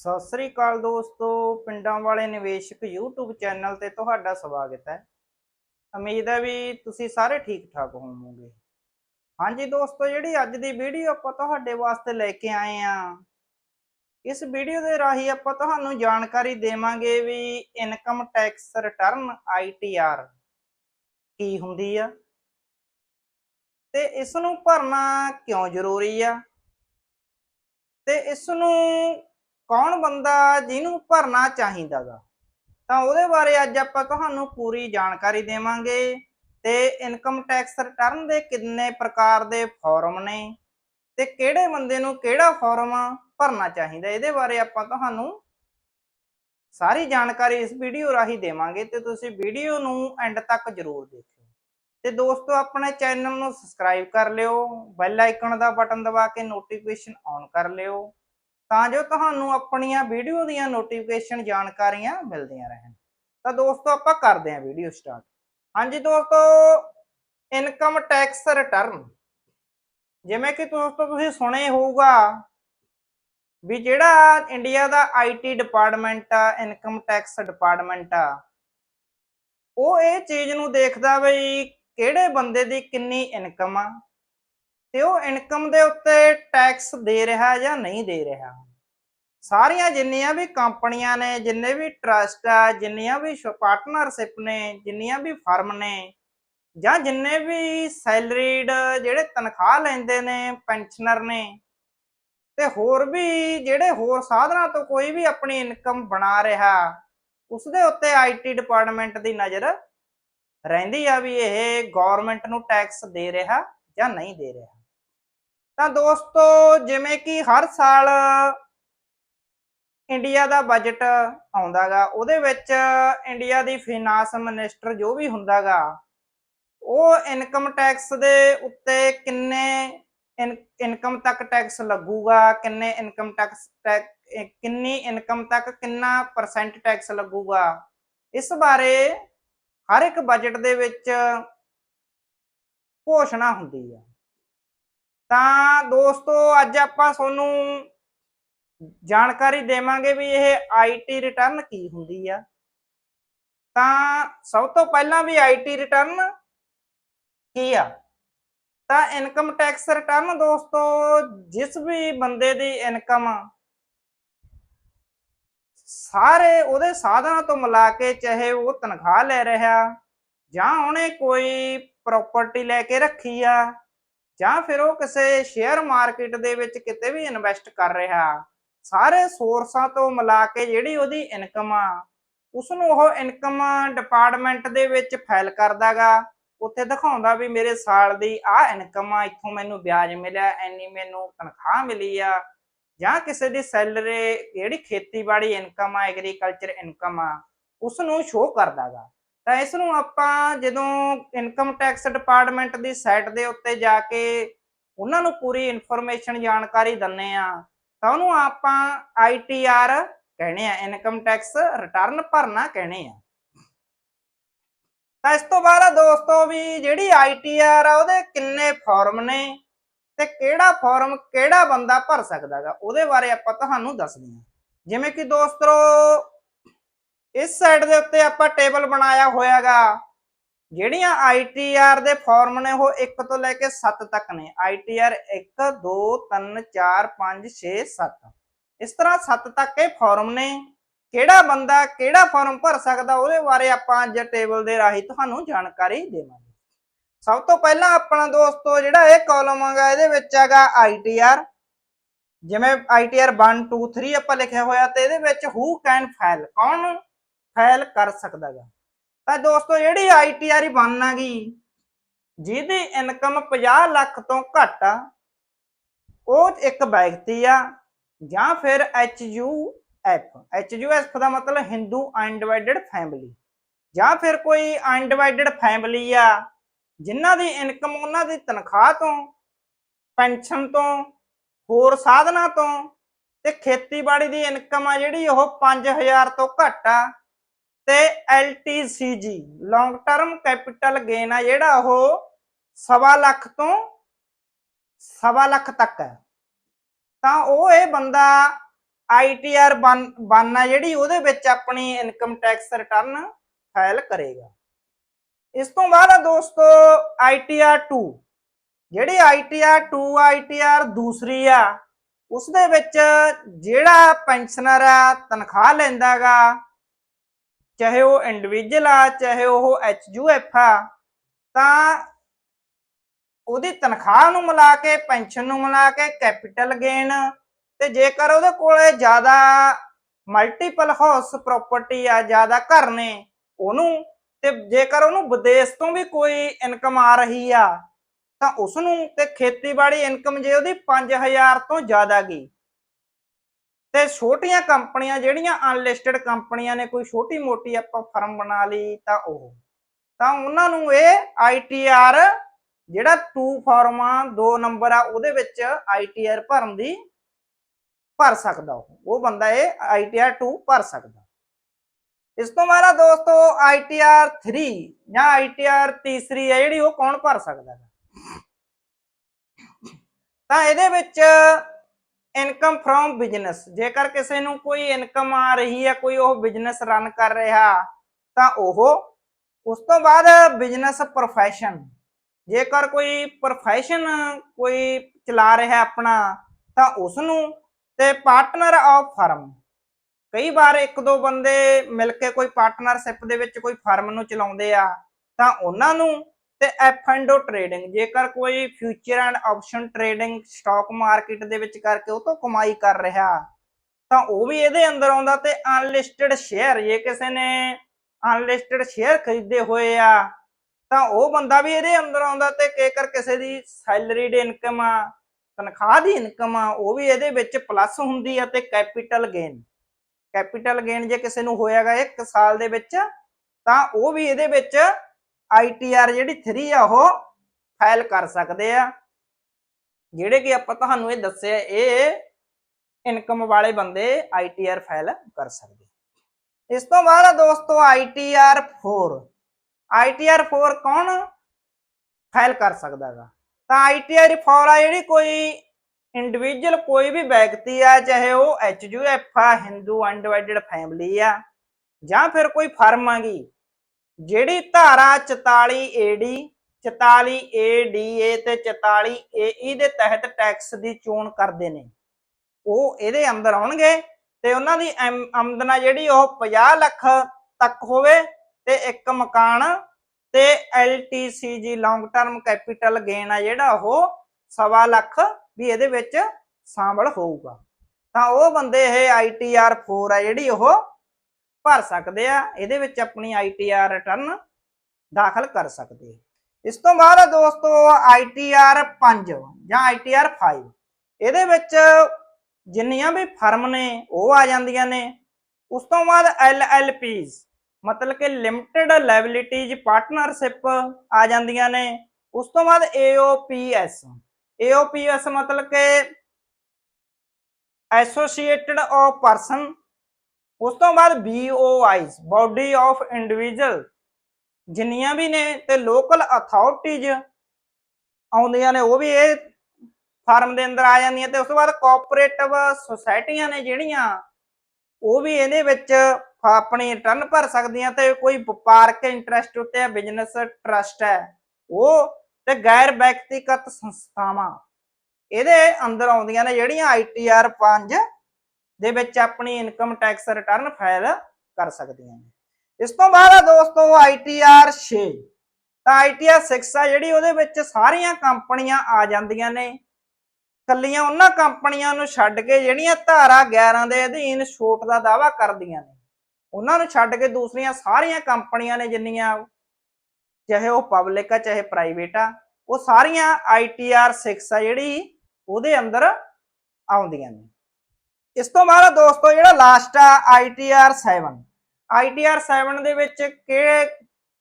ਸਤਿ ਸ੍ਰੀ ਅਕਾਲ ਦੋਸਤੋ, ਪਿੰਡਾਂ ਵਾਲੇ ਨਿਵੇਸ਼ਕ YouTube ਚੈਨਲ ਤੇ ਤੁਹਾਡਾ ਸਵਾਗਤ ਹੈ। ਉਮੀਦ ਹੈ ਵੀ ਤੁਸੀਂ ਸਾਰੇ ਠੀਕ ਠਾਕ ਹੋਵੋਗੇ। ਹਾਂਜੀ ਦੋਸਤੋ, ਜਿਹੜੀ ਅੱਜ ਦੀ ਵੀਡੀਓ ਆਪਾਂ ਤੁਹਾਡੇ ਵਾਸਤੇ ਲੈ ਕੇ ਆਏ ਆ ਇਸ ਵੀਡੀਓ ਦੇ ਰਾਹੀਂ ਆਪਾਂ ਤੁਹਾਨੂੰ ਜਾਣਕਾਰੀ ਦੇਵਾਂਗੇ ਵੀ ਇਨਕਮ ਟੈਕਸ ਰਿਟਰਨ ITR ਕੀ ਹੁੰਦੀ ਆ ਤੇ ਇਸ ਨੂੰ ਭਰਨਾ ਕਿਉਂ ਜ਼ਰੂਰੀ ਆ ਤੇ ਇਸ ਨੂੰ ਕੌਣ ਬੰਦਾ ਜਿਹਨੂੰ ਭਰਨਾ ਚਾਹੀਦਾਗਾ? ਤਾਂ ਉਹਦੇ ਬਾਰੇ ਅੱਜ ਆਪਾਂ ਤੁਹਾਨੂੰ ਪੂਰੀ ਜਾਣਕਾਰੀ ਦੇਵਾਂਗੇ ਤੇ ਇਨਕਮ ਟੈਕਸ ਰਿਟਰਨ ਦੇ ਕਿੰਨੇ ਪ੍ਰਕਾਰ ਦੇ ਫਾਰਮ ਨੇ ਤੇ ਕਿਹੜੇ ਬੰਦੇ ਨੂੰ ਕਿਹੜਾ ਫਾਰਮ ਭਰਨਾ ਚਾਹੀਦਾ, ਇਹਦੇ ਬਾਰੇ ਆਪਾਂ ਤੁਹਾਨੂੰ ਸਾਰੀ ਜਾਣਕਾਰੀ ਇਸ ਵੀਡੀਓ ਰਾਹੀਂ ਦੇਵਾਂਗੇ ਤੇ ਤੁਸੀਂ ਵੀਡੀਓ ਨੂੰ ਐਂਡ ਤੱਕ ਜ਼ਰੂਰ ਦੇਖਿਓ। ਤੇ ਦੋਸਤੋ, ਆਪਣੇ ਚੈਨਲ ਨੂੰ ਸਬਸਕ੍ਰਾਈਬ ਕਰ ਲਿਓ ਬੈਲ ਆਈਕਨ ਦਾ ਬਟਨ ਦਬਾ ਕੇ ਨੋਟੀਫਿਕੇਸ਼ਨ ਔਨ ਕਰ ਲਿਓ। ਤਾਂ ਜੋ ਤੁਹਾਨੂੰ ਆਪਣੀਆਂ ਵੀਡੀਓ ਦੀਆਂ ਨੋਟੀਫਿਕੇਸ਼ਨ ਜਾਣਕਾਰੀਆਂ ਮਿਲਦੀਆਂ ਰਹਿਣ। ਤਾਂ ਦੋਸਤੋ, ਆਪਾਂ ਕਰਦੇ ਹਾਂ ਵੀਡੀਓ ਸਟਾਰਟ ਹਾਂਜੀ ਦੋਸਤੋ ਇਨਕਮ ਟੈਕਸ ਰਿਟਰਨ ਜਿਵੇਂ ਕਿ ਦੋਸਤੋ, ਤੁਸੀਂ ਸੁਣੇ ਹੋਊਗਾ ਵੀ ਜਿਹੜਾ ਇੰਡੀਆ ਦਾ ਆਈਟੀ ਡਿਪਾਰਟਮੈਂਟ ਆ ਇਨਕਮ ਟੈਕਸ ਡਿਪਾਰਟਮੈਂਟ ਆ, ਉਹ ਇਹ ਚੀਜ਼ ਨੂੰ ਦੇਖਦਾ ਬਈ ਕਿਹੜੇ ਬੰਦੇ ਦੀ ਕਿੰਨੀ ਇਨਕਮ ਆ। ਤੇ ਉਹ ਇਨਕਮ ਦੇ ਉੱਤੇ ਟੈਕਸ ਦੇ ਰਿਹਾ ਜਾਂ ਨਹੀਂ ਦੇ ਰਿਹਾ। ਸਾਰੀਆਂ ਜਿੰਨੀਆਂ ਵੀ ਕੰਪਨੀਆਂ ਨੇ, ਜਿੰਨੇ ਵੀ ਟਰਸਟ ਆ, ਜਿੰਨੀਆਂ ਵੀ ਪਾਰਟਨਰਸ਼ਿਪ ਨੇ, ਜਿੰਨੀਆਂ ਵੀ ਫਰਮ ਨੇ ਜਾਂ ਜਿੰਨੇ ਵੀ ਸੈਲਰੀਡ ਜਿਹੜੇ ਤਨਖਾਹ ਲੈਂਦੇ ਨੇ ਪੈਨਸ਼ਨਰ ਨੇ ਤੇ ਹੋਰ ਵੀ ਜਿਹੜੇ ਹੋਰ ਸਾਧਨਾਂ ਤੋਂ ਕੋਈ ਵੀ ਆਪਣੀ ਇਨਕਮ ਬਣਾ ਰਿਹਾ ਉਸ ਦੇ ਉੱਤੇ ਆਈਟੀ ਡਿਪਾਰਟਮੈਂਟ ਦੀ ਨਜ਼ਰ ਰਹਿੰਦੀ ਆ ਵੀ ਇਹ ਗਵਰਨਮੈਂਟ ਨੂੰ ਟੈਕਸ ਦੇ ਰਿਹਾ ਜਾਂ ਨਹੀਂ ਦੇ ਰਿਹਾ। ਤਾਂ ਦੋਸਤੋ, ਜਿਵੇਂ ਕਿ ਹਰ ਸਾਲ ਇੰਡੀਆ ਦਾ ਬਜਟ ਆਉਂਦਾਗਾ, ਉਹਦੇ ਵਿੱਚ ਇੰਡੀਆ ਦੀ ਫਾਈਨਾਂਸ ਮਿਨਿਸਟਰ ਜੋ ਵੀ ਹੁੰਦਾਗਾ, ਉਹ ਇਨਕਮ ਟੈਕਸ ਦੇ ਉੱਤੇ ਕਿੰਨੇ ਇਨਕਮ ਤੱਕ ਟੈਕਸ ਲੱਗੂਗਾ, ਕਿੰਨੇ ਇਨਕਮ ਟੈਕਸ ਕਿੰਨੀ ਇਨਕਮ ਤੱਕ ਕਿੰਨਾ ਪਰਸੈਂਟ ਟੈਕਸ ਲੱਗੂਗਾ, ਇਸ ਬਾਰੇ ਹਰ ਇੱਕ ਬਜਟ ਦੇ ਵਿੱਚ ਘੋਸ਼ਣਾ ਹੁੰਦੀ ਆ। ਤਾਂ ਦੋਸਤੋ, ਅੱਜ ਆਪਾਂ ਤੁਹਾਨੂੰ ਜਾਣਕਾਰੀ ਦੇਵਾਂਗੇ ਵੀ ਇਹ ਆਈਟੀ ਰਿਟਰਨ ਕੀ ਹੁੰਦੀ ਆ। ਤਾਂ ਸਭ ਤੋਂ ਪਹਿਲਾਂ ਵੀ ਆਈਟੀ ਰਿਟਰਨ ਕੀ ਆ? ਤਾਂ ਇਨਕਮ ਟੈਕਸ ਰਿਟਰਨ ਦੋਸਤੋ, ਜਿਸ ਵੀ ਬੰਦੇ ਦੀ ਇਨਕਮ ਸਾਰੇ ਉਹਦੇ ਸਾਧਨਾਂ ਤੋਂ ਮਿਲਾ ਕੇ ਚਾਹੇ ਉਹ ਤਨਖਾਹ ਲੈ ਰਿਹਾ ਜਾਂ ਉਹਨੇ ਕੋਈ ਪ੍ਰਾਪਰਟੀ ਲੈ ਕੇ ਰੱਖੀ ਆ ਜਾਂ ਫਿਰ ਉਹ ਕਿਸੇ ਸ਼ੇਅਰ ਮਾਰਕੀਟ ਦੇ ਵਿੱਚ ਕਿਤੇ ਵੀ ਇਨਵੈਸਟ ਕਰ ਰਿਹਾ, ਸਾਰੇ ਸੋਰਸਾਂ ਤੋਂ ਮਿਲਾ ਕੇ ਜਿਹੜੀ ਉਹਦੀ ਇਨਕਮ ਆ ਉਸ ਨੂੰ ਉਹ ਇਨਕਮ ਡਿਪਾਰਟਮੈਂਟ ਦੇ ਵਿੱਚ ਫਾਈਲ ਕਰਦਾਗਾ। ਉੱਥੇ ਦਿਖਾਉਂਦਾ ਵੀ ਮੇਰੇ ਸਾਲ ਦੀ ਆ ਇਨਕਮ ਆ, ਇੱਥੋਂ ਮੈਨੂੰ ਵਿਆਜ ਮਿਲਿਆ ਐਨੀ ਮੈਨੂੰ ਤਨਖਾਹ ਮਿਲੀ ਆ। ਜਾਂ ਕਿਸੇ ਦੀ ਸੈਲਰੀ ਜਿਹੜੀ ਖੇਤੀਬਾੜੀ ਇਨਕਮ ਆ ਐਗਰੀਕਲਚਰ ਇਨਕਮ ਆ ਉਸ ਨੂੰ ਸ਼ੋਅ ਕਰਦਾਗਾ। ਤਾਂ ਇਸ ਨੂੰ ਆਪਾਂ ਜਦੋਂ ਇਨਕਮ ਟੈਕਸ ਡਿਪਾਰਟਮੈਂਟ ਦੀ ਸਾਈਟ ਦੇ ਉੱਤੇ ਜਾ ਕੇ ਉਹਨਾਂ ਨੂੰ ਪੂਰੀ ਇਨਫੋਰਮੇਸ਼ਨ ਜਾਣਕਾਰੀ ਦਿੰਨੇ ਆ ਤਾਂ ਉਹਨੂੰ ਆਪਾਂ ਆਈਟੀਆਰ ਕਹਿੰਦੇ ਆ ਇਨਕਮ ਟੈਕਸ ਰਿਟਰਨ ਭਰਨਾ ਕਹਿੰਦੇ ਆ ਤਾਂ ਇਸ ਤੋਂ ਬਾਅਦ ਦੋਸਤੋ ਵੀ ਜਿਹੜੀ ਆਈਟੀਆਰ ਆ, ਉਹਦੇ ਕਿੰਨੇ ਫਾਰਮ ਨੇ ਤੇ ਕਿਹੜਾ ਫਾਰਮ ਕਿਹੜਾ ਬੰਦਾ ਭਰ ਸਕਦਾਗਾ ਉਹਦੇ ਬਾਰੇ ਆਪਾਂ ਤੁਹਾਨੂੰ ਦੱਸਦੇ ਹਾਂ। ਜਿਵੇਂ ਕਿ ਦੋਸਤੋ ਇਸ ਸਾਈਡ ਦੇ ਉੱਤੇ ਆਪਾਂ ਟੇਬਲ ਬਣਾਇਆ ਹੋਇਆਗਾ। ਜਿਹੜੀਆਂ ਆਈਟੀਆਰ ਦੇ ਫਾਰਮ ਨੇ, ਉਹ 1 ਤੋਂ ਲੈ ਕੇ 7 ਤੱਕ ਨੇ। ਆਈਟੀਆਰ 1 2 3 4 5 6 7 ਇਸ ਤਰ੍ਹਾਂ 7 ਤੱਕ ਇਹ ਫਾਰਮ ਨੇ। ਕਿਹੜਾ ਬੰਦਾ ਕਿਹੜਾ ਫਾਰਮ ਭਰ ਸਕਦਾ, ਉਹਦੇ ਬਾਰੇ ਆਪਾਂ ਅੱਜ ਟੇਬਲ ਦੇ ਰਾਹੀਂ ਤੁਹਾਨੂੰ ਜਾਣਕਾਰੀ ਦੇਵਾਂਗੇ। ਸਭ ਤੋਂ ਪਹਿਲਾਂ ਆਪਣਾ ਦੋਸਤੋ, ਜਿਹੜਾ ਇਹ ਕਾਲਮ ਹੈਗਾ, ਇਹਦੇ ਵਿੱਚ ਹੈਗਾ ਆਈਟੀਆਰ ਜਿਵੇਂ ਆਈਟੀਆਰ 1 2 3 ਆਪਾਂ ਲਿਖਿਆ ਹੋਇਆ, ਤੇ ਇਹਦੇ ਵਿੱਚ ਹੂ ਕੈਨ ਫਾਈਲ ਕੌਣ? ਫਾਈਲ ਕਰ ਸਕਦਾਗਾ। ਤਾਂ ਦੋਸਤੋ, ਜਿਹੜੀ ਆਈਟੀਆਰ ਬਣਨਾਗੀ, ਜਿਹਦੀ ਇਨਕਮ 50 ਲੱਖ ਤੋਂ ਘੱਟ ਆ, ਉਹ ਇੱਕ ਵਿਅਕਤੀ ਆ, ਜਾਂ ਫਿਰ H U F. H U F ਦਾ ਮਤਲਬ ਹਿੰਦੂ ਅਨਡਿਵਾਈਡਡ ਫੈਮਿਲੀ ਜਾਂ ਫਿਰ ਕੋਈ ਅਨਡਿਵਾਈਡਡ ਫੈਮਿਲੀ ਆ, ਜਿਨ੍ਹਾਂ ਦੀ ਇਨਕਮ ਉਹਨਾਂ ਦੀ ਤਨਖਾਹ ਤੋਂ, ਪੈਨਸ਼ਨ ਤੋਂ, ਹੋਰ ਸਾਧਨਾਂ ਤੋਂ, ਤੇ ਖੇਤੀਬਾੜੀ ਦੀ ਇਨਕਮ ਆ ਜਿਹੜੀ ਉਹ 5000 ਤੋਂ ਘੱਟ ਆ ਤੇ LTCG long term capital gain ਆ ਜਿਹੜਾ ਉਹ ਸਵਾ ਲੱਖ ਤੋਂ ਸਵਾ ਲੱਖ ਤੱਕ ਹੈ। ਤਾਂ ਉਹ ਇਹ ਬੰਦਾ ਆਈਟੀਆਰ 1 ਆ ਜਿਹੜੀ ਉਹਦੇ ਵਿੱਚ ਆਪਣੀ ਇਨਕਮ ਟੈਕਸ ਰਿਟਰਨ ਫਾਈਲ ਕਰੇਗਾ। ਇਸ ਤੋਂ ਬਾਅਦ ਆ ਦੋਸਤੋ ਆਈਟੀਆਰ 2 ਜਿਹੜੀ ਆਈਟੀਆਰ 2 ਆਈਟੀਆਰ ਦੂਸਰੀ ਆ ਉਸ ਦੇ ਵਿੱਚ ਜਿਹੜਾ ਪੈਨਸ਼ਨਰ ਆ ਤਨਖਾਹ ਲੈਂਦਾਗਾ ਚਾਹੇ ਉਹ ਇੰਡੀਵਿਜੂਅਲ ਆ, ਚਾਹੇ ਉਹ ਐਚਯੂਐਫ ਆ, ਤਾਂ ਉਹਦੀ ਤਨਖਾਹ ਨੂੰ ਮਿਲਾ ਕੇ, ਪੈਨਸ਼ਨ ਨੂੰ ਮਿਲਾ ਕੇ ਕੈਪੀਟਲ ਗੇਨ ਤੇ ਜੇਕਰ ਉਹਦੇ ਕੋਲੇ ਜ਼ਿਆਦਾ ਮਲਟੀਪਲ ਹਾਊਸ ਪ੍ਰਾਪਰਟੀ ਆ, ਜ਼ਿਆਦਾ ਘਰ ਨੇ ਉਹਨੂੰ, ਤੇ ਜੇਕਰ ਉਹਨੂੰ ਵਿਦੇਸ਼ ਤੋਂ ਵੀ ਕੋਈ ਇਨਕਮ ਆ ਰਹੀ ਆ, ਤਾਂ ਉਸ ਨੂੰ ਤੇ ਖੇਤੀਬਾੜੀ ਇਨਕਮ ਜੇ ਉਹਦੀ 5000 ਤੋਂ ਜ਼ਿਆਦਾ ਗਈ ਤੇ ਛੋਟੀਆਂ ਕੰਪਨੀਆਂ ਜਿਹੜੀਆਂ ਅਨਲਿਸਟਡ ਕੰਪਨੀਆਂ ਨੇ, ਕੋਈ ਛੋਟੀ ਮੋਟੀ ਆਪਾਂ ਫਰਮ ਬਣਾ ਲਈ ਤਾਂ ਉਹ। ਤਾਂ ਉਹਨਾਂ ਨੂੰ ਇਹ ਆਈਟੀਆਰ ਜਿਹੜਾ 2 ਫਾਰਮ ਆ 2 ਨੰਬਰ ਆ, ਉਹਦੇ ਵਿੱਚ ਆਈਟੀਆਰ ਭਰਨ ਦੀ ਭਰ ਸਕਦਾ ਉਹ। ਉਹ ਬੰਦਾ ਇਹ ਆਈਟੀਆਰ 2 ਭਰ ਸਕਦਾ। ਇਸ ਤੋਂ ਬਾਅਦ ਦੋਸਤੋ ਆਈਟੀਆਰ 3 ਜਾਂ ਆਈਟੀਆਰ ਤੀਸਰੀ ਹੈ ਜਿਹੜੀ ਉਹ ਕੌਣ ਭਰ ਸਕਦਾ ਹੈ ਤਾਂ ਇਹਦੇ ਵਿੱਚ ਇਨਕਮ ਫਰੋਮ ਬਿਜ਼ਨਸ ਜੇਕਰ ਕਿਸੇ ਨੂੰ ਕੋਈ ਇਨਕਮ ਆ ਰਹੀ ਹੈ ਕੋਈ ਉਹ ਬਿਜ਼ਨਸ ਰਨ ਕਰ ਰਿਹਾ, ਤਾਂ ਉਹ ਉਸ ਤੋਂ ਬਾਅਦ ਬਿਜ਼ਨਸ ਪ੍ਰੋਫੈਸ਼ਨ ਜੇਕਰ ਕੋਈ ਪ੍ਰੋਫੈਸ਼ਨ ਕੋਈ ਚਲਾ ਰਿਹਾ ਆਪਣਾ, ਤਾਂ ਉਸ ਨੂੰ ਤੇ ਪਾਰਟਨਰ ਆਫ ਫਰਮ ਕਈ ਵਾਰ ਇੱਕ ਦੋ ਬੰਦੇ ਮਿਲ ਕੇ ਕੋਈ ਪਾਰਟਨਰਸ਼ਿਪ ਦੇ ਵਿੱਚ ਕੋਈ ਫਰਮ ਨੂੰ ਚਲਾਉਂਦੇ ਆ, ਤਾਂ ਉਹਨਾਂ ਨੂੰ ਤੇ ਐਫ ਐਂਡ ਓ ਟ੍ਰੇਡਿੰਗ ਜੇਕਰ ਕੋਈ future and option trading stock market ਦੇ ਵਿੱਚ ਕਰਕੇ ਉਹ ਤੋਂ ਕਮਾਈ ਕਰ ਰਿਹਾ, ਤਾਂ ਉਹ ਵੀ ਇਹਦੇ ਅੰਦਰ ਆਉਂਦਾ ਤੇ ਅਨਲਿਸਟਡ ਸ਼ੇਅਰ ਜੇ ਕਿਸੇ ਨੇ ਅਨਲਿਸਟਡ ਸ਼ੇਅਰ ਖਰੀਦੇ ਹੋਏ ਆ, ਤਾਂ ਉਹ ਬੰਦਾ ਵੀ ਇਹਦੇ ਅੰਦਰ ਆਉਂਦਾ ਤੇ ਜੇਕਰ ਕਿਸੇ ਦੀ ਸੈਲਰੀਡ ਇਨਕਮ ਆ, ਤਨਖਾਹ ਦੀ ਇਨਕਮ ਆ, ਉਹ ਵੀ ਇਹਦੇ ਵਿੱਚ ਪਲੱਸ ਹੁੰਦੀ ਆ ਤੇ ਕੈਪੀਟਲ ਗੇਨ ਕੈਪੀਟਲ ਗੇਨ ਜੇ ਕਿਸੇ ਨੂੰ ਹੋਇਆਗਾ ਇੱਕ ਸਾਲ ਦੇ ਵਿੱਚ, ਤਾਂ ਉਹ ਵੀ ਇਹਦੇ ਵਿੱਚ ਆਈਟੀਆਰ ਜਿਹੜੀ 3 ਆ, ਉਹ ਫਾਈਲ ਕਰ ਸਕਦੇ ਆ। ਜਿਹੜੇ ਕਿ ਆਪਾਂ ਤੁਹਾਨੂੰ ਇਹ ਦੱਸਿਆ, ਇਹ ਇਨਕਮ ਵਾਲੇ ਬੰਦੇ ਆਈਟੀਆਰ ਫਾਈਲ ਕਰ ਸਕਦੇ ਇਸ ਤੋਂ ਬਾਅਦ ਆ ਦੋਸਤੋ ਆਈਟੀਆਰ 4 ਆਈਟੀਆਰ 4 ਕੌਣ ਫਾਈਲ ਕਰ ਸਕਦਾਗਾ ਤਾਂ ਆਈਟੀਆਰ 4 ਆ ਜਿਹੜੀ ਕੋਈ ਇੰਡੀਵਿਜੂਅਲ ਕੋਈ ਵੀ ਵਿਅਕਤੀ ਆ, ਚਾਹੇ ਉਹ ਐਚਯੂਐਫ ਆ ਹਿੰਦੂ ਅਨਡਿਵਾਈਡਡ ਫੈਮਿਲੀ ਆ, ਜਾਂ ਫਿਰ ਕੋਈ ਫਰਮ ਆਗੀ ਜਿਹੜੀ ਧਾਰਾ 44 ਏਡੀ 44 ਏਡੀਏ ਤੇ 44 ਏਈ ਦੇ ਤਹਿਤ ਟੈਕਸ ਦੀ ਚੋਣ ਕਰਦੇ ਨੇ, ਉਹ ਇਹਦੇ ਅੰਦਰ ਆਉਣਗੇ ਤੇ ਉਹਨਾਂ ਦੀ ਆਮਦਨ ਜਿਹੜੀ ਉਹ 50 ਲੱਖ ਤੱਕ ਹੋਵੇ ਤੇ ਇੱਕ ਮਕਾਨ ਤੇ LTCG long term capital gain ਆ ਜਿਹੜਾ ਉਹ ਸਵਾ ਲੱਖ ਵੀ ਇਹਦੇ ਵਿੱਚ ਸ਼ਾਮਲ ਹੋਊਗਾ। ਤਾਂ ਉਹ ਬੰਦੇ ਇਹ ITR 4 ਆ ਜਿਹੜੀ ਉਹ ਭਰ ਸਕਦੇ ਆ, ਇਹਦੇ ਵਿੱਚ ਆਪਣੀ ITR ਰਿਟਰਨ ਦਾਖਲ ਕਰ ਸਕਦੇ ਇਸ ਤੋਂ ਬਾਅਦ ਦੋਸਤੋ ITR 5 ਜਾਂ ITR 5 ਇਹਦੇ ਵਿੱਚ ਜਿੰਨੀਆਂ ਵੀ ਫਰਮ ਨੇ, ਉਹ ਆ ਜਾਂਦੀਆਂ ਨੇ। ਉਸ ਤੋਂ ਬਾਅਦ LLPs ਮਤਲਬ ਕਿ ਲਿਮਟਿਡ ਲਾਇਬਿਲਿਟੀਜ਼ ਪਾਰਟਨਰਸ਼ਿਪ ਆ ਜਾਂਦੀਆਂ ਨੇ। ਉਸ ਤੋਂ ਬਾਅਦ AOPS AOPS ਮਤਲਬ ਕਿ ਐਸੋਸੀਏਟਡ ਆਫ ਪਰਸਨ ਉਸ ਤੋਂ ਬਾਅਦ BOIs ਬਾਡੀ ਆਫ ਇੰਡੀਵਿਜੂਅਲ ਜਿੰਨੀਆਂ ਵੀ ਨੇ ਤੇ ਲੋਕਲ ਅਥਾਰਟੀਜ਼ ਆਉਂਦੀਆਂ ਨੇ, ਉਹ ਵੀ ਇਹ ਫਾਰਮ ਦੇ ਅੰਦਰ ਆ ਜਾਂਦੀਆਂ ਤੇ ਉਸ ਤੋਂ ਬਾਅਦ ਕੋਆਪਰੇਟਿਵ ਸੁਸਾਇਟੀਆਂ ਨੇ ਜਿਹੜੀਆਂ, ਉਹ ਵੀ ਇਹਦੇ ਵਿੱਚ ਆਪਣੀ ਰਿਟਰਨ ਭਰ ਸਕਦੀਆਂ ਤੇ ਕੋਈ ਵਪਾਰਕ ਇੰਟਰਸਟ ਉੱਤੇ ਬਿਜ਼ਨਸ ਟਰਸਟ ਹੈ, ਉਹ ਤੇ ਗੈਰ ਵਿਅਕਤੀਗਤ ਸੰਸਥਾਵਾਂ, ਇਹਦੇ ਅੰਦਰ ਆਉਂਦੀਆਂ ਨੇ ਜਿਹੜੀਆਂ ਆਈਟੀਆਰ 5 ਦੇ ਵਿੱਚ ਆਪਣੀ ਇਨਕਮ ਟੈਕਸ ਰਿਟਰਨ ਫਾਈਲ ਕਰ ਸਕਦੀਆਂ ਨੇ। ਇਸ ਤੋਂ ਬਾਅਦ ਆ ਦੋਸਤੋ ਆਈਟੀਆਰ 6 ਤਾਂ ਆਈਟੀਆਰ 6 ਆ ਜਿਹੜੀ ਉਹਦੇ ਵਿੱਚ ਸਾਰੀਆਂ ਕੰਪਨੀਆਂ ਆ ਜਾਂਦੀਆਂ ਨੇ। ਕੱਲੀਆਂ ਉਹਨਾਂ ਕੰਪਨੀਆਂ ਨੂੰ ਛੱਡ ਕੇ ਜਿਹੜੀਆਂ ਧਾਰਾ 11 ਦੇ ਅਧੀਨ ਛੋਟ ਦਾ ਦਾਵਾ ਕਰਦੀਆਂ ਨੇ। ਉਹਨਾਂ ਨੂੰ ਛੱਡ ਕੇ ਦੂਸਰੀਆਂ ਸਾਰੀਆਂ ਕੰਪਨੀਆਂ ਨੇ ਜਿੰਨੀਆਂ ਚਾਹੇ ਉਹ ਪਬਲਿਕ ਆ, ਚਾਹੇ ਪ੍ਰਾਈਵੇਟ ਆ, ਉਹ ਸਾਰੀਆਂ ਆਈਟੀਆਰ 6 ਆ ਜਿਹੜੀ ਉਹਦੇ ਅੰਦਰ ਆਉਂਦੀਆਂ ਨੇ। ਇਸ ਤੋਂ ਬਾਅਦ ਦੋਸਤੋ ਜਿਹੜਾ ਲਾਸਟ ਆ ਆਈਟੀਆਰ 7 ਆਈਟੀਆਰ 7 ਦੇ ਵਿੱਚ ਕਿਹੜੇ,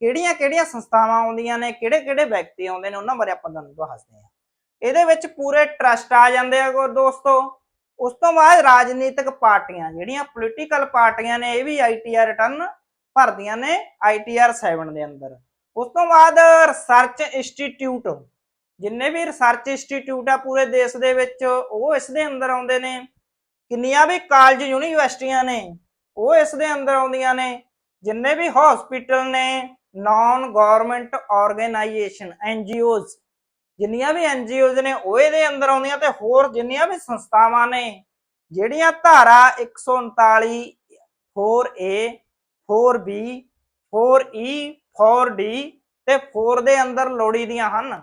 ਕਿਹੜੀਆਂ ਕਿਹੜੀਆਂ ਸੰਸਥਾਵਾਂ ਆਉਂਦੀਆਂ ਨੇ ਕਿਹੜੇ ਕਿਹੜੇ ਵਿਅਕਤੀ ਆਉਂਦੇ ਨੇ, ਉਹਨਾਂ ਬਾਰੇ ਆਪਾਂ ਤੁਹਾਨੂੰ ਦੱਸਦੇ ਹਾਂ। ਇਹਦੇ ਵਿੱਚ ਪੂਰੇ ਟਰਸਟ ਆ ਜਾਂਦੇ ਆ ਦੋਸਤੋ। ਉਸ ਤੋਂ ਬਾਅਦ ਰਾਜਨੀਤਿਕ ਪਾਰਟੀਆਂ, ਜਿਹੜੀਆਂ ਪੋਲੀਟੀਕਲ ਪਾਰਟੀਆਂ ਨੇ, ਇਹ ਵੀ ਆਈਟੀਆਰ ਰਿਟਰਨ ਭਰਦੀਆਂ ਨੇ ਆਈਟੀਆਰ 7 ਦੇ ਅੰਦਰ। ਉਸ ਤੋਂ ਬਾਅਦ ਰਿਸਰਚ ਇੰਸਟੀਚਿਊਟ ਜਿੰਨੇ ਵੀ ਰਿਸਰਚ ਇੰਸਟੀਚਿਊਟ ਆ ਪੂਰੇ ਦੇਸ਼ ਦੇ ਵਿੱਚ, ਉਹ ਇਸ ਦੇ ਅੰਦਰ ਆਉਂਦੇ ਨੇ। ਕਿੰਨੀਆਂ ਵੀ ਕਾਲਜ ਯੂਨੀਵਰਸਿਟੀਆਂ ਨੇ, ਉਹ ਇਸ ਦੇ ਅੰਦਰ ਆਉਂਦੀਆਂ ਨੇ, ਜਿੰਨੇ ਵੀ ਹਸਪੀਟਲ ਨੇ ਨਾਨ ਗਵਰਨਮੈਂਟ ਆਰਗੇਨਾਈਜੇਸ਼ਨ ਐਨਜੀਓਜ਼ ਜਿੰਨੀਆਂ ਵੀ ਐਨਜੀਓਜ਼ ਨੇ, ਉਹ ਇਹਦੇ ਅੰਦਰ ਆਉਂਦੀਆਂ ਤੇ ਹੋਰ ਜਿੰਨੀਆਂ ਵੀ ਸੰਸਥਾਵਾਂ ਨੇ, ਜਿਹੜੀਆਂ ਧਾਰਾ 139 4A 4B 4E 4D ਤੇ 4 ਦੇ ਅੰਦਰ ਲੋੜੀ ਦੀਆਂ ਹਨ।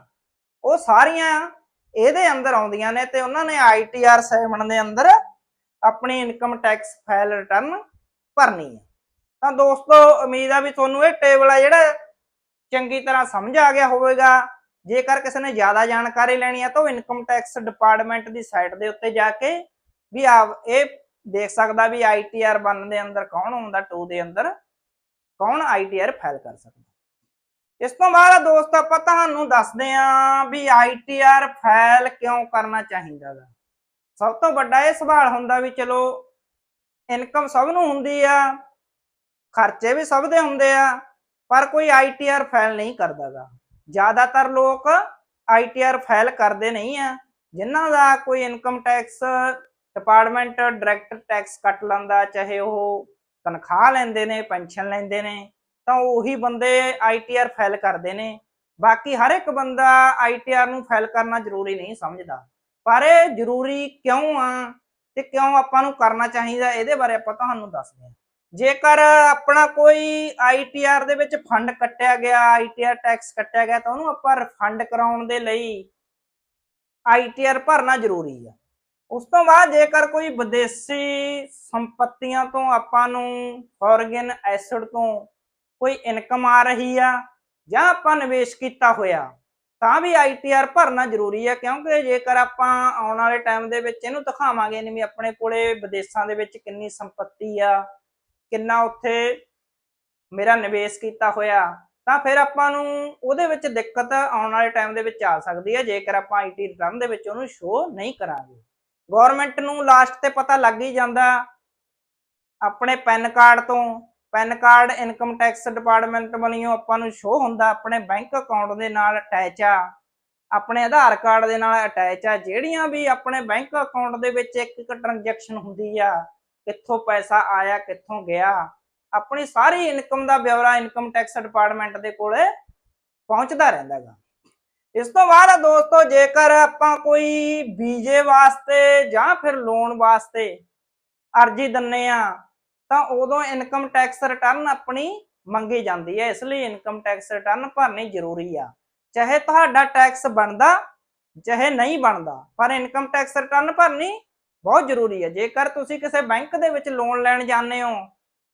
ਉਹ ਸਾਰੀਆਂ ਇਹਦੇ ਅੰਦਰ ਆਉਂਦੀਆਂ ਨੇ ਤੇ ਉਹਨਾਂ ਨੇ ਆਈਟੀਆਰ 7 ਦੇ ਅੰਦਰ ਆਪਣੀ ਇਨਕਮ ਟੈਕਸ ਫਾਈਲ ਰਿਟਰਨ ਭਰਨੀ ਹੈ। ਤਾਂ ਦੋਸਤੋ, ਉਮੀਦ ਆ ਵੀ ਤੁਹਾਨੂੰ ਇਹ ਟੇਬਲ ਆ ਜਿਹੜਾ ਚੰਗੀ ਤਰ੍ਹਾਂ ਸਮਝ ਆ ਗਿਆ ਹੋਵੇਗਾ। ਜੇਕਰ ਕਿਸੇ ਨੇ ਜ਼ਿਆਦਾ ਜਾਣਕਾਰੀ ਲੈਣੀ ਹੈ ਤਾਂ ਉਹ ਇਨਕਮ ਟੈਕਸ ਡਿਪਾਰਟਮੈਂਟ ਦੀ ਸਾਈਟ ਦੇ ਉੱਤੇ ਜਾ ਕੇ ਵੀ ਆ ਇਹ ਦੇਖ ਸਕਦਾ ਵੀ ਆਈਟੀਆਰ 1 ਦੇ ਅੰਦਰ ਕੌਣ ਹੁੰਦਾ 2 ਦੇ ਅੰਦਰ ਕੌਣ ਆਈਟੀਆਰ ਫਾਈਲ ਕਰ ਸਕਦਾ। ਇਸ ਤੋਂ ਬਾਅਦ ਦੋਸਤ ਆਪਾਂ ਤੁਹਾਨੂੰ ਦੱਸਦੇ ਆਂ ਵੀ ਆਈਟੀਆਰ ਫਾਈਲ ਕਿਉਂ ਕਰਨਾ ਚਾਹੀਦਾ ਗਾ। ਸਭ ਤੋਂ ਵੱਡਾ ਇਹ ਸਵਾਲ ਹੁੰਦਾ ਵੀ ਚਲੋ ਇਨਕਮ ਸਭ ਨੂੰ ਹੁੰਦੀ ਆ, ਖਰਚੇ ਵੀ ਸਭ ਦੇ ਹੁੰਦੇ ਆ, ਪਰ ਕੋਈ ਆਈਟੀਆਰ ਫਾਈਲ ਨਹੀਂ ਕਰਦਾਗਾ। ਜ਼ਿਆਦਾਤਰ ਲੋਕ ਆਈਟੀਆਰ ਫਾਈਲ ਕਰਦੇ ਨਹੀਂ ਆ, ਜਿਨ੍ਹਾਂ ਦਾ ਕੋਈ income tax department direct tax cut ਲੈਂਦਾ, ਚਾਹੇ ਉਹ ਤਨਖਾਹ ਲੈਂਦੇ ਨੇ ਪੈਨਸ਼ਨ ਲੈਂਦੇ ਨੇ, ਤਾਂ ਉਹੀ ਬੰਦੇ ਆਈਟੀਆਰ ਫਾਈਲ ਕਰਦੇ ਨੇ। ਬਾਕੀ ਹਰ ਇੱਕ ਬੰਦਾ ਆਈਟੀਆਰ ਨੂੰ ਫਾਈਲ ਕਰਨਾ ਜ਼ਰੂਰੀ ਨਹੀਂ ਸਮਝਦਾ। ਪਰ ਇਹ ਜ਼ਰੂਰੀ ਕਿਉਂ ਆ ਤੇ ਕਿਉਂ ਆਪਾਂ ਨੂੰ ਕਰਨਾ ਚਾਹੀਦਾ ਇਹਦੇ ਬਾਰੇ ਆਪਾਂ ਤੁਹਾਨੂੰ ਦੱਸਦੇ ਹਾਂ। ਜੇਕਰ ਆਪਣਾ ਕੋਈ ਆਈਟੀਆਰ ਦੇ ਵਿੱਚ ਫੰਡ ਕੱਟਿਆ ਗਿਆ ਆਈਟੀਆਰ ਟੈਕਸ ਕੱਟਿਆ ਗਿਆ, ਤਾਂ ਉਹਨੂੰ ਆਪਾਂ ਰਿਫੰਡ ਕਰਾਉਣ ਦੇ ਲਈ ਆਈਟੀਆਰ ਭਰਨਾ ਜ਼ਰੂਰੀ ਆ। ਉਸ ਤੋਂ ਬਾਅਦ ਜੇਕਰ ਕੋਈ ਵਿਦੇਸ਼ੀ ਸੰਪਤੀਆਂ ਤੋਂ ਆਪਾਂ ਨੂੰ ਫੋਰਗਨ ਐਸਿਡ ਤੋਂ ਕੋਈ ਇਨਕਮ ਆ ਰਹੀ ਆ ਜਾਂ ਆਪਾਂ ਨਿਵੇਸ਼ ਕੀਤਾ ਹੋਇਆ ਤਾਂ ਵੀ ਆਈਟੀਆਰ ਭਰਨਾ ਜ਼ਰੂਰੀ ਹੈ ਕਿਉਂਕਿ ਜੇਕਰ ਆਪਾਂ ਆਉਣ ਵਾਲੇ ਟਾਈਮ ਦੇ ਵਿੱਚ ਇਹਨੂੰ ਦਿਖਾਵਾਂਗੇ ਨਹੀਂ ਵੀ ਆਪਣੇ ਕੋਲੇ ਵਿਦੇਸ਼ਾਂ ਦੇ ਵਿੱਚ ਕਿੰਨੀ ਸੰਪਤੀ ਆ, ਕਿੰਨਾ ਉੱਥੇ ਮੇਰਾ ਨਿਵੇਸ਼ ਕੀਤਾ ਹੋਇਆ, ਤਾਂ ਫਿਰ ਆਪਾਂ ਨੂੰ ਉਹਦੇ ਵਿੱਚ ਦਿੱਕਤ ਆਉਣ ਵਾਲੇ ਟਾਈਮ ਦੇ ਵਿੱਚ ਆ ਸਕਦੀ ਹੈ ਜੇਕਰ ਆਪਾਂ ਆਈਟੀ ਰਿਟਰਨ ਦੇ ਵਿੱਚ ਉਹਨੂੰ ਸ਼ੋਅ ਨਹੀਂ ਕਰਾਂਗੇ। ਗਵਰਨਮੈਂਟ ਨੂੰ ਲਾਸਟ ਤੇ ਪਤਾ ਲੱਗ ਹੀ ਜਾਂਦਾ, ਆਪਣੇ ਪੈਨ ਕਾਰਡ ਤੋਂ PAN card, income tax department ਵੱਲੋਂ ਆਪਾਂ ਨੂੰ ਸ਼ੋਅ ਹੁੰਦਾ, ਆਪਣੇ ਬੈਂਕ ਅਕਾਊਂਟ ਦੇ ਨਾਲ ਅਟੈਚ ਆ। ਆਪਣੇ ਆਧਾਰ ਕਾਰਡ ਦੇ ਨਾਲ ਅਟੈਚ ਆ, ਜਿਹੜੀਆਂ ਵੀ ਆਪਣੇ ਬੈਂਕ ਅਕਾਊਂਟ ਦੇ ਵਿੱਚ ਇੱਕ ਇੱਕ ਟ੍ਰਾਂਜੈਕਸ਼ਨ ਹੁੰਦੀ ਆ, ਕਿੱਥੋਂ ਪੈਸਾ ਆਇਆ, ਕਿੱਥੋਂ ਗਿਆ, ਆਪਣੀ ਸਾਰੀ ਇਨਕਮ ਦਾ ਬਿਊਰਾ ਇਨਕਮ ਟੈਕਸ ਡਿਪਾਰਟਮੈਂਟ ਦੇ ਕੋਲੇ ਪਹੁੰਚਦਾ ਰਹਿੰਦਾ ਗਾ। ਇਸ ਤੋਂ ਬਾਅਦ ਦੋਸਤੋ, ਜੇਕਰ ਆਪਾਂ ਕੋਈ ਵੀਜ਼ੇ ਵਾਸਤੇ ਜਾਂ ਫਿਰ ਲੋਨ ਵਾਸਤੇ ਅਰਜੀ ਦਿੰਨੇ ਆ ਤਾਂ ਉਦੋਂ ਇਨਕਮ ਟੈਕਸ ਰਿਟਰਨ ਆਪਣੀ ਮੰਗੀ ਜਾਂਦੀ ਹੈ, ਇਸ ਲਈ ਇਨਕਮ ਟੈਕਸ ਰਿਟਰਨ ਭਰਨੀ ਜ਼ਰੂਰੀ ਆ। ਚਾਹੇ ਤੁਹਾਡਾ ਟੈਕਸ ਬਣਦਾ, ਚਾਹੇ ਨਹੀਂ ਬਣਦਾ, ਪਰ ਇਨਕਮ ਟੈਕਸ ਰਿਟਰਨ ਭਰਨੀ ਬਹੁਤ ਜ਼ਰੂਰੀ ਹੈ ਜੇਕਰ ਤੁਸੀਂ ਕਿਸੇ ਬੈਂਕ ਦੇ ਵਿੱਚ ਲੋਨ ਲੈਣ ਜਾਂਦੇ ਹੋ,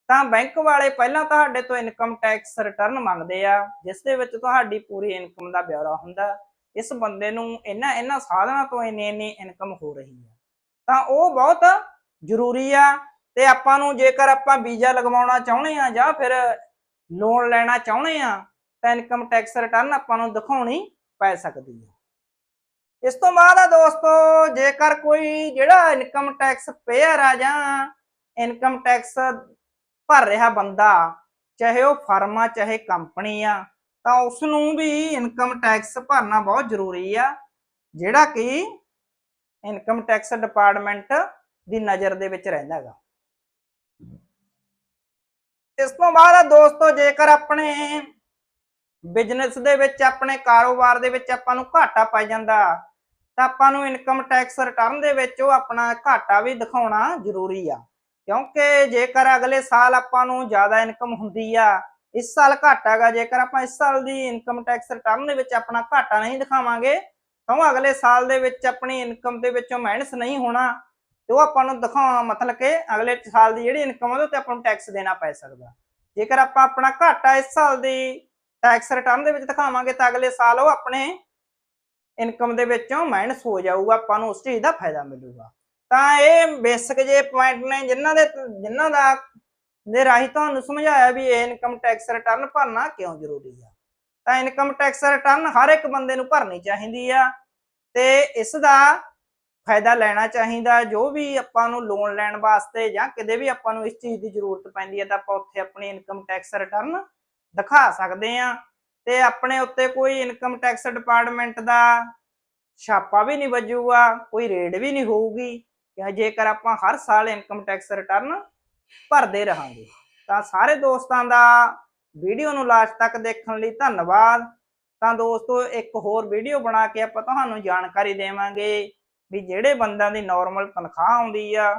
ਤਾਂ ਬੈਂਕ ਵਾਲੇ ਪਹਿਲਾਂ ਤੁਹਾਡੇ ਤੋਂ ਇਨਕਮ ਟੈਕਸ ਰਿਟਰਨ ਮੰਗਦੇ ਆ, ਜਿਸ ਦੇ ਵਿੱਚ ਤੁਹਾਡੀ ਪੂਰੀ ਇਨਕਮ ਦਾ ਬਿਊਰਾ ਹੁੰਦਾ। ਇਸ ਬੰਦੇ ਨੂੰ ਇਹਨਾਂ ਇਹਨਾਂ ਸਾਧਨਾਂ ਤੋਂ ਇੰਨੀ ਇੰਨੀ ਇਨਕਮ ਹੋ ਰਹੀ ਹੈ ਤਾਂ ਉਹ ਬਹੁਤ ਜ਼ਰੂਰੀ ਆ। ਤੇ ਆਪਾਂ ਨੂੰ ਜੇਕਰ ਆਪਾਂ ਵੀਜ਼ਾ ਲਗਵਾਉਣਾ ਚਾਹੁੰਦੇ ਆ ਜਾਂ ਫਿਰ ਲੋਨ ਲੈਣਾ ਚਾਹੁੰਦੇ ਆ ਤਾਂ ਇਨਕਮ ਟੈਕਸ ਰਿਟਰਨ ਆਪਾਂ ਨੂੰ ਦਿਖਾਉਣੀ ਪੈ ਸਕਦੀ ਹੈ। ਇਸ ਤੋਂ ਬਾਅਦ ਆ ਦੋਸਤੋ, ਜੇਕਰ ਕੋਈ ਜਿਹੜਾ ਇਨਕਮ ਟੈਕਸ ਪੇਅਰ ਆ ਜਾਂ ਇਨਕਮ ਟੈਕਸ ਭਰ ਰਿਹਾ ਬੰਦਾ, ਚਾਹੇ ਉਹ ਫਰਮ ਆ ਚਾਹੇ ਕੰਪਨੀ ਆ, ਤਾਂ ਉਸ ਨੂੰ ਵੀ ਇਨਕਮ ਟੈਕਸ ਭਰਨਾ ਬਹੁਤ ਜ਼ਰੂਰੀ ਆ, ਜਿਹੜਾ ਕਿ ਇਨਕਮ ਟੈਕਸ ਡਿਪਾਰਟਮੈਂਟ ਦੀ ਨਜ਼ਰ ਦੇ ਵਿੱਚ ਰਹਿੰਦਾ ਹੈਗਾ। ਇਸ ਤੋਂ ਬਾਅਦ ਦੋਸਤੋ, ਜੇਕਰ ਆਪਣੇ ਬਿਜ਼ਨਸ ਦੇ ਵਿੱਚ, ਆਪਣੇ ਕਾਰੋਬਾਰ ਦੇ ਵਿੱਚ ਆਪਾਂ ਨੂੰ ਘਾਟਾ ਪੈ ਜਾਂਦਾ, ਤਾਂ ਆਪਾਂ ਨੂੰ ਇਨਕਮ ਟੈਕਸ ਰਿਟਰਨ ਦੇ ਵਿੱਚ ਉਹ ਆਪਣਾ ਘਾਟਾ ਵੀ ਦਿਖਾਉਣਾ ਜ਼ਰੂਰੀ ਆ। ਕਿਉਂਕਿ ਜੇਕਰ ਅਗਲੇ ਸਾਲ ਆਪਾਂ ਨੂੰ ਜ਼ਿਆਦਾ ਇਨਕਮ ਹੁੰਦੀ ਆ, ਇਸ ਸਾਲ ਘਾਟਾ ਹੈਗਾ, ਜੇਕਰ ਆਪਾਂ ਇਸ ਸਾਲ ਦੀ ਇਨਕਮ ਟੈਕਸ ਰਿਟਰਨ ਦੇ ਵਿੱਚ ਆਪਣਾ ਘਾਟਾ ਨਹੀਂ ਦਿਖਾਵਾਂਗੇ, ਤਾਂ ਉਹ ਅਗਲੇ ਸਾਲ ਦੇ ਵਿੱਚ ਆਪਣੀ ਇਨਕਮ ਦੇ ਵਿੱਚੋਂ ਮਾਈਨਸ ਨਹੀਂ ਹੋਣਾ ਤੇ ਉਹ ਆਪਾਂ ਨੂੰ ਦਿਖਾਉਣਾ, ਮਤਲਬ ਕਿ ਅਗਲੇ ਸਾਲ ਦੀ ਜਿਹੜੀ ਇਨਕਮ ਉਹਦੇ ਤੇ ਆਪਾਂ ਨੂੰ ਟੈਕਸ ਦੇਣਾ ਪੈ ਸਕਦਾ। ਜੇਕਰ ਆਪਾਂ ਆਪਣਾ ਘਾਟਾ ਇਸ ਸਾਲ ਦੀ ਟੈਕਸ ਰਿਟਰਨ ਦੇ ਵਿੱਚ ਦਿਖਾਵਾਂਗੇ ਤਾਂ ਅਗਲੇ ਸਾਲ ਉਹ ਆਪਣੇ ਇਨਕਮ ਦੇ ਵਿੱਚੋਂ ਮਾਈਨਸ ਹੋ ਜਾਊਗਾ, ਆਪਾਂ ਨੂੰ ਉਸ ਚੀਜ਼ ਦਾ ਫਾਇਦਾ ਮਿਲੂਗਾ। ਤਾਂ ਇਹ ਬੇਸਿਕ ਜੇ ਪੁਆਇੰਟ ਨੇ ਜਿਨ੍ਹਾਂ ਦੇ, ਜਿਨ੍ਹਾਂ ਦਾ, ਦੇ ਰਾਹੀਂ ਤੁਹਾਨੂੰ ਸਮਝਾਇਆ ਵੀ ਇਹ ਇਨਕਮ ਟੈਕਸ ਰਿਟਰਨ ਭਰਨਾ ਕਿਉਂ ਜ਼ਰੂਰੀ ਆ। ਤਾਂ ਇਨਕਮ ਟੈਕਸ ਰਿਟਰਨ ਹਰ ਇੱਕ ਬੰਦੇ ਨੂੰ ਭਰਨੀ ਚਾਹੀਦੀ ਆ ਤੇ ਇਸ ਦਾ ਫਾਇਦਾ ਲੈਣਾ ਚਾਹੀਦਾ, ਜੋ ਵੀ ਆਪਾਂ ਨੂੰ ਲੋਨ ਲੈਣ ਵਾਸਤੇ ਜਾਂ ਕਿਤੇ ਵੀ ਆਪਾਂ ਨੂੰ ਇਸ ਚੀਜ਼ ਦੀ ਜ਼ਰੂਰਤ ਪੈਂਦੀ ਹੈ ਤਾਂ ਆਪਾਂ ਉੱਥੇ ਆਪਣੀ ਇਨਕਮ ਟੈਕਸ ਰਿਟਰਨ ਦਿਖਾ ਸਕਦੇ ਆ ਤੇ ਆਪਣੇ ਉੱਤੇ ਕੋਈ ਇਨਕਮ ਟੈਕਸ ਡਿਪਾਰਟਮੈਂਟ ਦਾ ਛਾਪਾ ਵੀ ਨਹੀਂ ਵੱਜੂਗਾ, ਕੋਈ ਰੇਡ ਵੀ ਨਹੀਂ ਹੋਊਗੀ ਕਿ ਜੇਕਰ ਆਪਾਂ ਹਰ ਸਾਲ ਇਨਕਮ ਟੈਕਸ ਰਿਟਰਨ ਭਰਦੇ ਰਹਾਂਗੇ। ਤਾਂ ਸਾਰੇ ਦੋਸਤਾਂ ਦਾ ਵੀਡੀਓ ਨੂੰ ਲਾਸਟ ਤੱਕ ਦੇਖਣ ਲਈ ਧੰਨਵਾਦ। ਤਾਂ ਦੋਸਤੋ, ਇੱਕ ਹੋਰ ਵੀਡੀਓ ਬਣਾ ਕੇ ਆਪਾਂ ਤੁਹਾਨੂੰ ਜਾਣਕਾਰੀ ਦੇਵਾਂਗੇ। ਵੀ ਜਿਹੜੇ ਬੰਦਿਆਂ ਦੀ ਨਾਰਮਲ ਤਨਖਾਹ ਆਉਂਦੀ ਆ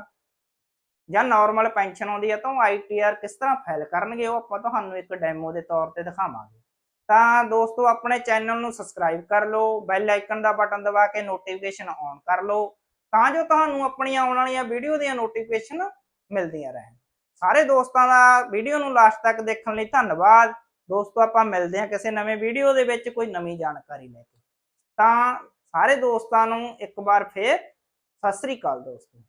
ਜਾਂ ਨਾਰਮਲ ਪੈਨਸ਼ਨ ਆਉਂਦੀ ਆ, ਤਾਂ ਆਈਟੀਆਰ ਕਿਸ ਤਰ੍ਹਾਂ ਫਾਈਲ ਕਰਨਗੇ, ਉਹ ਆਪਾਂ ਤੁਹਾਨੂੰ ਇੱਕ ਡੈਮੋ ਦੇ ਤੌਰ ਤੇ ਦਿਖਾਵਾਂਗੇ। ਤਾਂ ਦੋਸਤੋ, ਆਪਣੇ ਚੈਨਲ ਨੂੰ ਸਬਸਕ੍ਰਾਈਬ ਕਰ ਲਓ ਬੈਲ ਆਈਕਨ ਦਾ ਬਟਨ ਦਬਾ ਕੇ ਨੋਟੀਫਿਕੇਸ਼ਨ ਔਨ ਕਰ ਲਓ, ਤਾਂ ਜੋ ਤੁਹਾਨੂੰ ਆਪਣੀਆਂ ਆਉਣ ਵਾਲੀਆਂ ਵੀਡੀਓ ਦੀਆਂ ਨੋਟੀਫਿਕੇਸ਼ਨ ਮਿਲਦੀਆਂ ਰਹਿਣ। ਸਾਰੇ ਦੋਸਤਾਂ ਦਾ ਵੀਡੀਓ ਨੂੰ ਲਾਸਟ ਤੱਕ ਦੇਖਣ ਲਈ ਧੰਨਵਾਦ। ਦੋਸਤੋ, ਆਪਾਂ ਮਿਲਦੇ ਹਾਂ ਕਿਸੇ ਨਵੇਂ ਵੀਡੀਓ ਦੇ ਵਿੱਚ, ਕੋਈ ਨਵੀਂ ਜਾਣਕਾਰੀ ਲੈ ਕੇ। ਤਾਂ ਸਾਰੇ ਦੋਸਤਾਂ ਨੂੰ ਇੱਕ ਵਾਰ ਫੇਰ ਸਤਿ ਸ੍ਰੀ ਅਕਾਲ ਦੋਸਤੋ।